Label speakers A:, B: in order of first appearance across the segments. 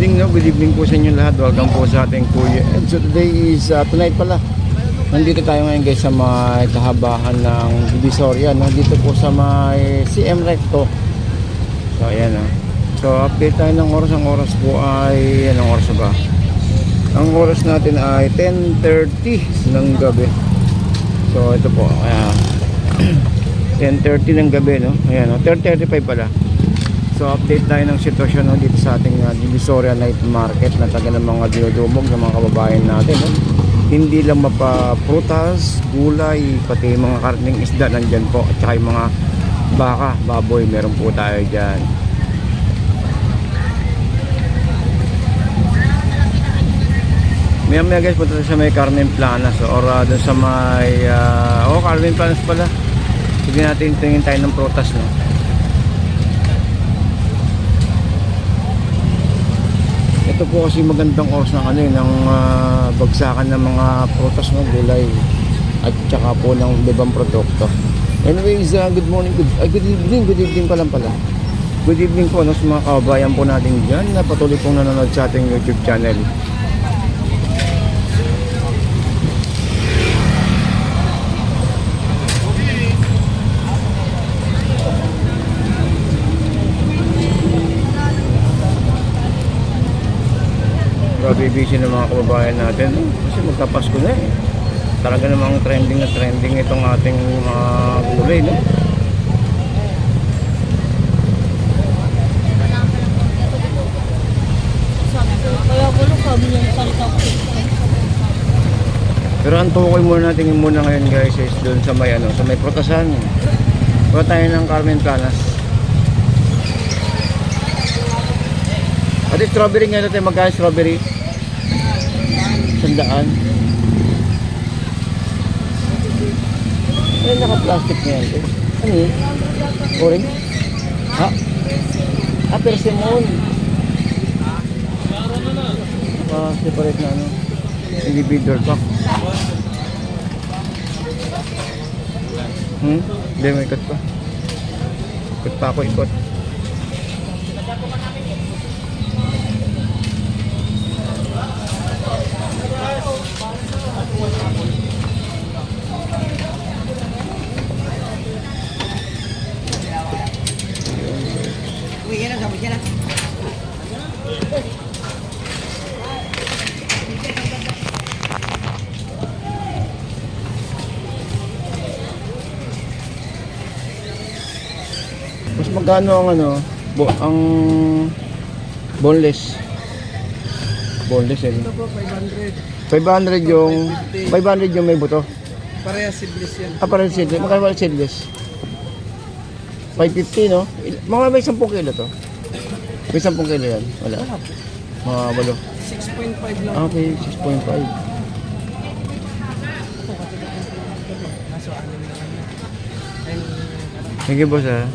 A: evening, no? Good evening po sa inyo lahat. Welcome po sa ating Kuya. And so today is, uh, tonight pala. Nandito tayo ngayon guys sa may kahabahan ng Divisoria, no? Dito po sa may CM Recto. So, ayan, no? So, update tayo ng oras. Ang oras po ay, anong oras ba? Ang oras natin ay 10.30 ng gabi. So, ito po, ayan. 10.30 ng gabi, no? Ayan, no? 10.35 pala. So update tayo ng sitwasyon no, dito sa ating uh, Divisoria Night Market na taga ng mga dinudumog ng mga kababayan natin. No? Hindi lang mapaprutas, gulay, pati mga karning isda nandyan po at saka mga baka, baboy, meron po tayo dyan. Maya maya guys, punta sa may Carmen Planas or uh, doon sa may, uh, oh Carmen Planas pala. Sige natin tingin tayo ng prutas no. Ito po kasi magandang oras ng ano ng ah, bagsakan ng mga prutas ng gulay at saka po ng ibang produkto. Anyways, ah, good morning, good, ah, good evening, good evening pa lang pala. Good evening po no, sa mga kababayan po natin dyan na patuloy pong nanonood sa ating YouTube channel. Grabe ng mga kababayan natin kasi magkapasko na eh. Talaga namang trending na trending itong ating mga gulay no. Pero ang tukoy muna natin muna ngayon guys is doon sa may ano, sa may protasan. Punta tayo ng Carmen Planas. Ate, strawberry nga natin. Magkano strawberry? Sandaan. Eh, naka-plastic na yan. eh. Ano yun? Orange? Ha? Ah, persimmon. Ah, separate na ano. Individual pack. Hmm? Hindi, may ikot pa. Ikot pa ako, ikot. Magkano ang ano, bo, ang boneless? Boneless eh.
B: Ito po, 500.
A: 500 yung 500 yung may buto.
B: Pareha siblis yan.
A: Ah, parang seedless. Magkano ba seedless? 550 no? Mga may 10 kilo to. May 10 kilo yan. Wala. Mga balo.
B: 6.5 lang.
A: Okay, 6.5.
B: Kaso ano na lang yan. And,
A: Sige boss ah.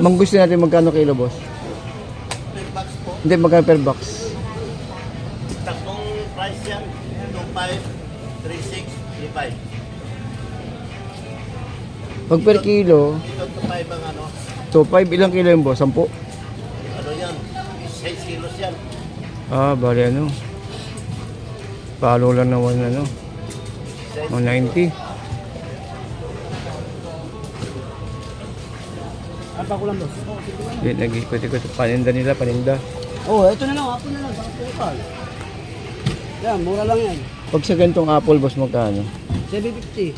A: Mang gusto natin magkano kilo boss?
C: Per box po.
A: Hindi, magkano per box?
C: Tatlong price yan. 2.5, 3.6, 3.5.
A: Pag per kilo,
C: Dito 2.5 ang ano.
A: so 5 ilang kilo yung boss? 10?
C: Ano yan? 6 kilos yan.
A: Ah, bali ano. Palo lang na one ano. 190.
B: Apa ko lang boss?
A: Hindi, nag-ikot-ikot. Paninda nila, paninda.
B: Oh, ito na lang. Ako na lang. Baka pukal. Yan, mura lang yan.
A: Pag sa ganitong apple boss, magkano?
B: 750.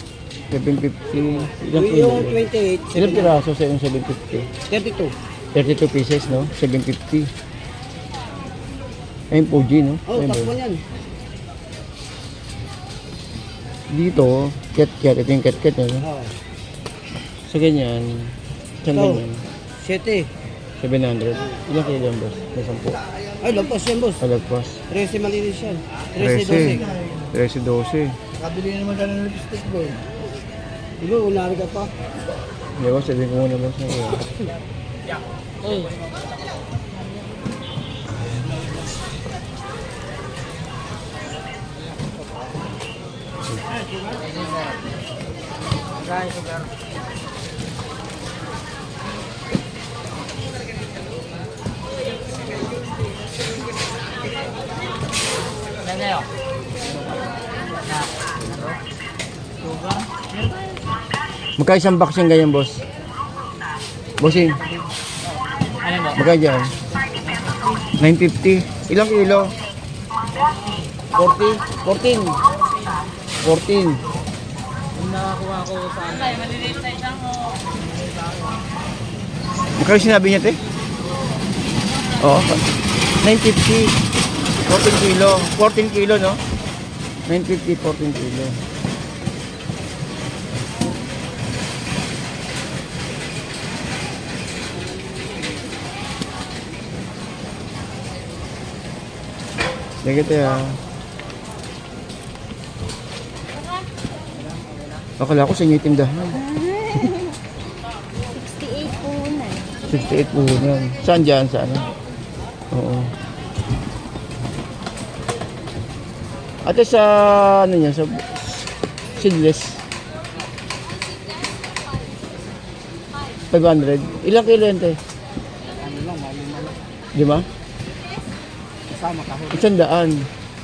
A: 750. Ilang kilo?
B: Yung 28.
A: Ilang piraso sa yung 750?
B: 32.
A: 32 pieces, no? 750. Ayun po, G, no?
B: Oh,
A: Ayun
B: takbo yan.
A: Dito, ket-ket. Ito yung ket-ket, no?
B: Oh.
A: Sa ganyan,
B: Ito.
A: ganyan,
B: 7.
A: 700. Ilang kilo yung boss? May 10.
B: Ay, lampas yan boss.
A: Palagpas.
B: 13 malinis yan. 13,
A: 13. 13, 12.
B: Kabili naman ka ng lipstick boy. Ba, unari ka pa?
A: Di ba, sabihin ko muna boss na yun. Magkano isang box yung ganyan, boss? Bossing. Magkano dyan? 950. Ilang kilo? 40? 14. 14.
B: Yung nakakuha ko sa ano.
D: Maliliit sa isang oh.
A: Magkano sinabi niya, te? Oo. 950. 14 kilo. 14 kilo, no? 950, 14 kilo. Sige, te, ha. Akala ko sa inyo tindahan.
E: 68 po na.
A: 68 po yan. Saan dyan? Sa ano? Oo. Ate sa ano niya? Sa seedless. 500. Ilang kilo te?
B: Ano lang, mali na lang.
A: Di ba?
B: Kasama kahit.
A: Isang daan.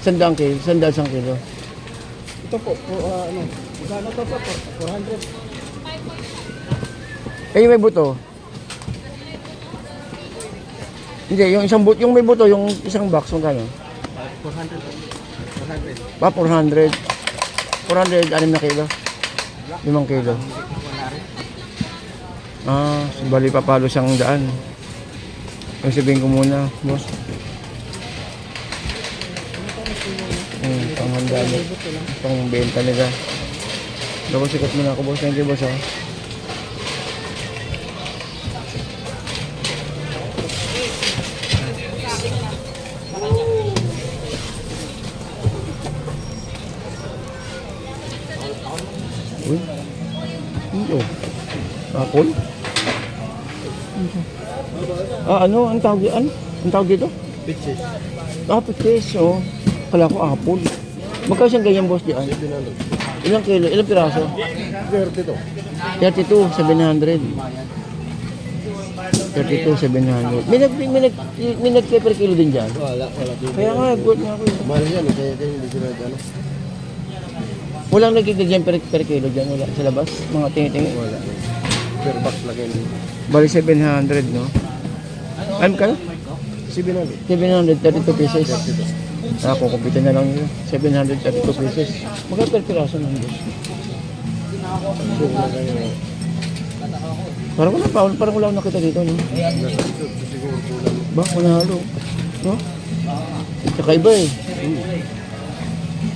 A: Isang daan kilo. Isang daan isang kilo.
B: Ito po, po ah, ano. Magkano to po? po? 400.
A: Eh, may buto. Hindi, yung isang buto, yung may buto, yung isang box, magkano?
B: 400 po. 400.
A: Pa, 400. 400, anim na kilo. Limang kilo.
B: Wala rin.
A: Ah, bali papalo siyang daan. Yung sabihin ko muna, boss. Mo. Pang benta nila. Dapat sikat muna ako, boss. Thank you, boss, ah. Uy. Iyo. Apple? Ah, ano? Ang tawag, ano? Ang tawag dito?
B: Bitches.
A: Ah, petis, oh. Kala ko apple. Magkano siyang ganyan, boss, diyan? Ilang kilo? Ilang piraso?
B: 30 to.
A: 32, 700. 32, 700. May nag, may nag, may nag per kilo din dyan.
B: Wala, wala.
A: Kaya nga, good nga ako. eh.
B: Mahal yan, eh, kaya kaya hindi sila ano.
A: Walang nagkikigyan per, per kilo dyan, wala sa labas. Mga tingi-tingi.
B: Wala. Per box lang yan.
A: Bali 700, no? Ano kayo?
B: 700.
A: 732 pesos. Ah, kukumpitin na lang yun. 732 pesos. Magkano per piraso ng boss?
B: So, wala.
A: Parang wala pa, parang wala akong nakita dito, no? Ba, manalo. No? Tsaka iba eh.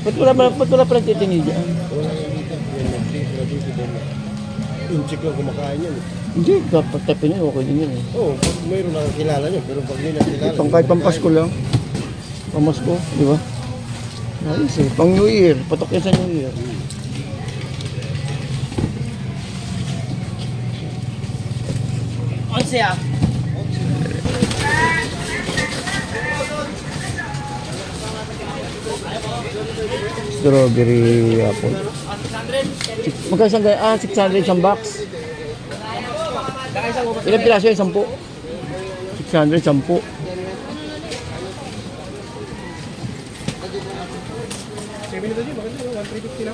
A: Ba't wala, ba't wala pa nagtitingin dyan?
B: Wala chick lang kumakain yan. eh.
A: Hindi, dapat tapin yun, okay din yun eh.
B: Oo, mayroon na kilala nyo, pero pag hindi na kilala.
A: Pang kahit pampasko lang. Pamasko, di ba? Ayos eh. Pang New Year, patok yan sa New Year.
D: Onse ah.
A: Strawberry apple. Magkano isang gaya? Ah, 600 isang box. Ilang piraso yun? Sampu? 600, sampu.
F: Eh,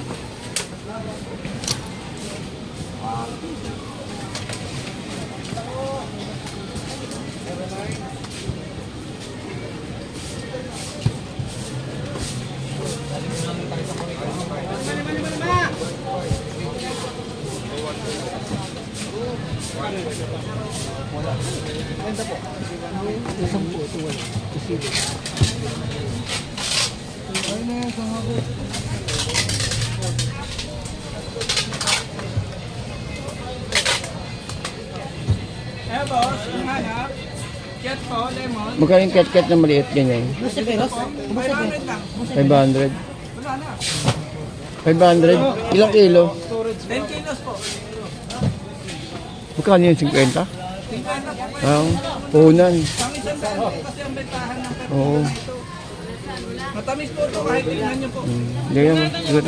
A: Magkano yung cat-cat na maliit ganyan?
F: 500 lang.
A: 500.
F: Wala na.
A: 500? Ilang kilo?
F: 10 kilos po.
A: Magkano yun? 50?
F: 50 po.
A: Ah, punan.
F: Kasi bentahan ng pera.
A: Oo.
F: Matamis po ito kahit tingnan nyo po.
A: Hmm. Ganyan. Good.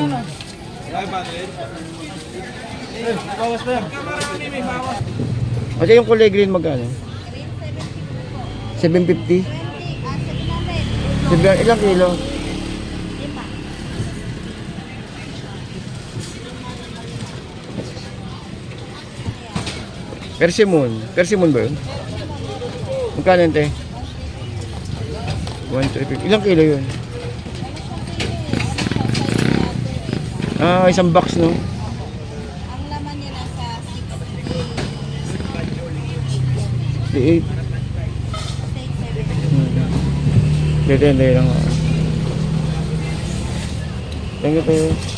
B: Bawas pa yan.
A: At yung kulay green magkano? 750? Sabi, ilang kilo? Persimmon. Persimmon ba yun? Magkano yun, te? 1, Ilang kilo yun? Ah, isang box, no?
D: Ang laman niya nasa
A: 68.
D: 68.
A: Dito, hindi lang. Thank you. Dito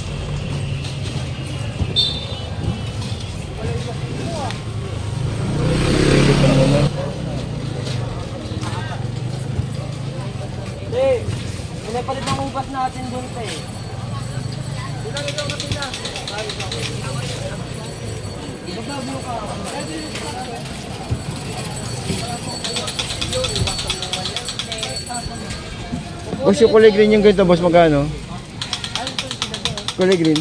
A: Boss, yung kulay green yung ganito, boss, magkano? Kulay green?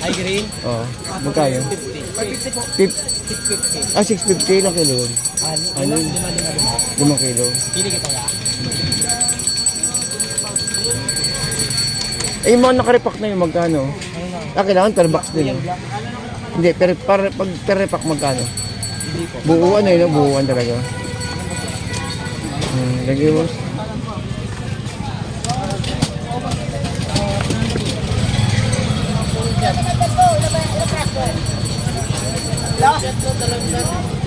B: Ay, green.
A: Oo. Magkano? 50. Ah, 650 lang kilo. Ano? Lima kilo.
B: Pili kita ya.
A: Eh, yung mga nakaripak na yung magkano? Ah, kailangan per box din. Hindi, per, per, pag per repack magkano? Buuan na yun, buuan talaga. Hmm, lagi boss. Bigat ko talagang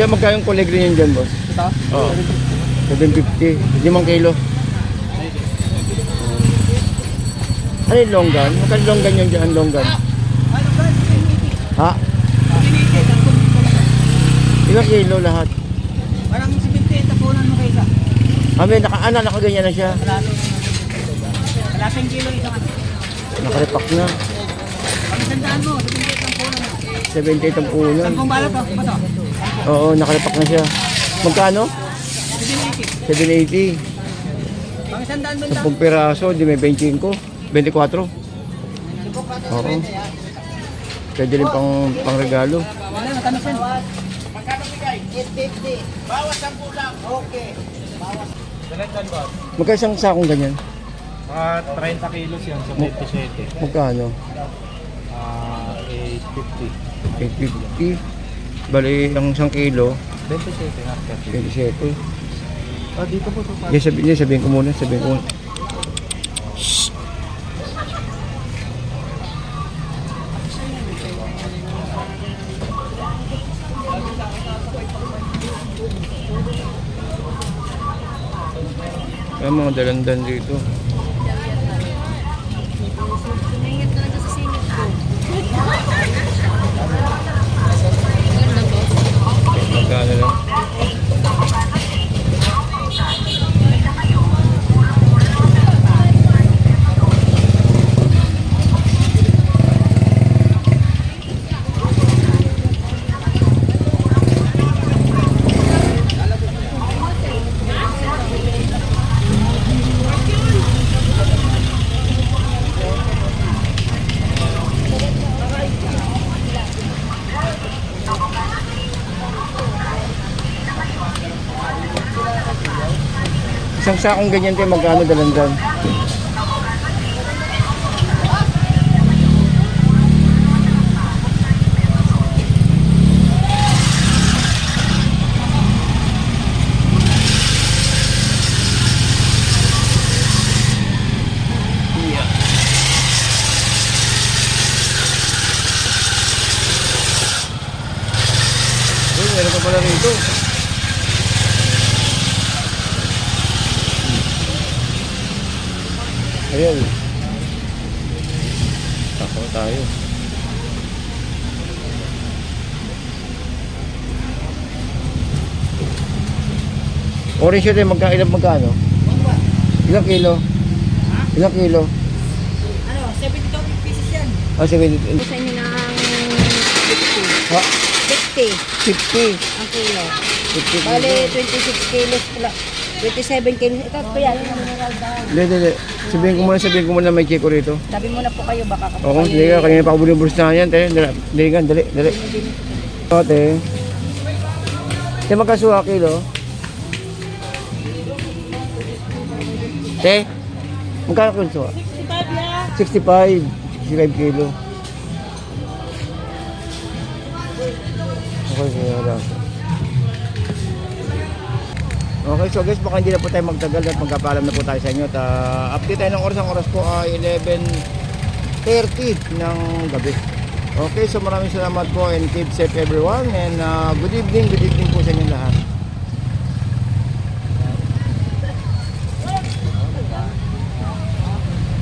A: Diyan magkano yung kulay green yun dyan, boss?
B: Ito?
A: Oo. 750. Limang kilo. Ano yung longgan? Magkano longgan yun dyan, longgan? Ha? Ilang kilo lahat?
B: Parang 70 tapunan mo kaysa.
A: Kami, naka, ano, nakaganyan na siya.
B: Kalating kilo isang ano.
A: Nakaripak na.
B: Ang tandaan mo, 70 tapunan mo.
A: 78 ang puno.
B: Sampung balot to, bato.
A: Oo, nakaripak na siya. Magkano? 780.
B: 780. Pang isang daan mo lang.
A: 10 piraso, di may 25. 24. Oo. Pwede rin pang, pang regalo.
B: Wala, matamis yan.
A: Magkano isang sakong ganyan?
F: Mga 30 kilos yan sa 27.
A: Magkano?
F: Ah, 850.
A: 850. Bali, ang isang kilo,
F: 27 nga.
A: 27.
F: Ah, dito po ito.
A: Hindi, sabi, hindi, sabihin ko muna, sabihin ko muna. Ang mga dalandan dito.
D: Nangyat talaga sa singit ko.
A: Magkano lang? Isang sakong ganyan tayo magkano dalandan? Orange yun eh, magka, ilang magkano? Ilang kilo? Ilang kilo?
B: Ano, 72 pieces yan.
A: Ah, 70.
B: Sa inyo ng 50.
A: Ha?
B: 50
A: 50.
B: ang kilo.
A: 50
B: Bale, 26 kilos pala. 27 kilos. Ito po yan.
A: Hindi, hindi, hindi. Sabihin ko muna, sabihin ko muna may check ko rito.
B: Sabi mo na po kayo, baka kapag
A: Oo, hindi ka. Kanina pa ako binuburs na yan. Dali, dali, dali, dali, dali. dali. Ate. Te, magkasuha kilo? Te, magkano kilo suha?
B: 65 yan.
A: 65. 65 kilo. Okay, sige lang. Okay, so guys, baka hindi na po tayo magtagal at magkapaalam na po tayo sa inyo. At ah, update tayo ng oras. Ang oras po ay 11.30 ng gabi. Okay, so maraming salamat po and keep safe everyone. And ah, good evening, good evening po sa inyo lahat.